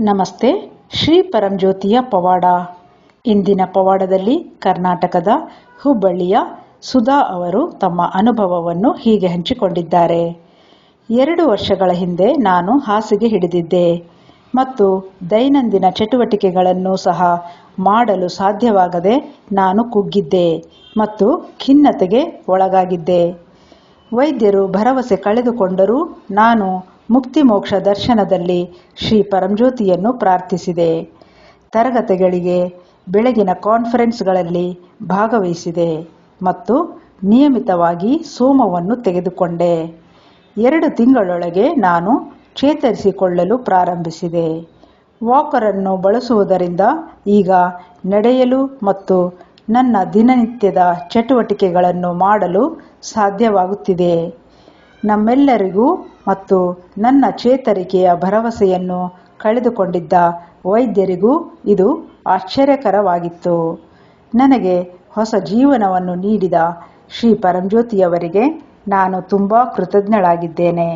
ನಮಸ್ತೆ, ಶ್ರೀ ಪರಂಜ್ಯೋತಿಯ ಪವಾಡ. ಇಂದಿನ ಪವಾಡದಲ್ಲಿ ಕರ್ನಾಟಕದ ಹುಬ್ಬಳ್ಳಿಯ ಸುಧಾ ಅವರು ತಮ್ಮ ಅನುಭವವನ್ನು ಹೀಗೆ ಹಂಚಿಕೊಂಡಿದ್ದಾರೆ. ಎರಡು ವರ್ಷಗಳ ಹಿಂದೆ ನಾನು ಹಾಸಿಗೆ ಹಿಡಿದಿದ್ದೆ ಮತ್ತು ದೈನಂದಿನ ಚಟುವಟಿಕೆಗಳನ್ನು ಸಹ ಮಾಡಲು ಸಾಧ್ಯವಾಗದೆ ನಾನು ಕುಗ್ಗಿದ್ದೆ ಮತ್ತು ಖಿನ್ನತೆಗೆ ಒಳಗಾಗಿದ್ದೆ. ವೈದ್ಯರು ಭರವಸೆ ಕಳೆದುಕೊಂಡರೂ ನಾನು ಮುಕ್ತಿ ಮೋಕ್ಷ ದರ್ಶನದಲ್ಲಿ ಶ್ರೀ ಪರಂಜ್ಯೋತಿಯನ್ನು ಪ್ರಾರ್ಥಿಸಿದೆ. ತರಗತಿಗಳಿಗೆ ಬೆಳಗಿನ ಕಾನ್ಫರೆನ್ಸ್ಗಳಲ್ಲಿ ಭಾಗವಹಿಸಿದೆ ಮತ್ತು ನಿಯಮಿತವಾಗಿ ಸೋಮವನ್ನು ತೆಗೆದುಕೊಂಡೆ. ಎರಡು ತಿಂಗಳೊಳಗೆ ನಾನು ಚೇತರಿಸಿಕೊಳ್ಳಲು ಪ್ರಾರಂಭಿಸಿದೆ. ವಾಕರನ್ನು ಬಳಸುವುದರಿಂದ ಈಗ ನಡೆಯಲು ಮತ್ತು ನನ್ನ ದಿನನಿತ್ಯದ ಚಟುವಟಿಕೆಗಳನ್ನು ಮಾಡಲು ಸಾಧ್ಯವಾಗುತ್ತಿದೆ. ನಮ್ಮೆಲ್ಲರಿಗೂ ಮತ್ತು ನನ್ನ ಚೇತರಿಕೆಯ ಭರವಸೆಯನ್ನು ಕಳೆದುಕೊಂಡಿದ್ದ ವೈದ್ಯರಿಗೂ ಇದು ಆಶ್ಚರ್ಯಕರವಾಗಿತ್ತು. ನನಗೆ ಹೊಸ ಜೀವನವನ್ನು ನೀಡಿದ ಶ್ರೀ ಪರಂಜ್ಯೋತಿಯವರಿಗೆ ನಾನು ತುಂಬ ಕೃತಜ್ಞಳಾಗಿದ್ದೇನೆ.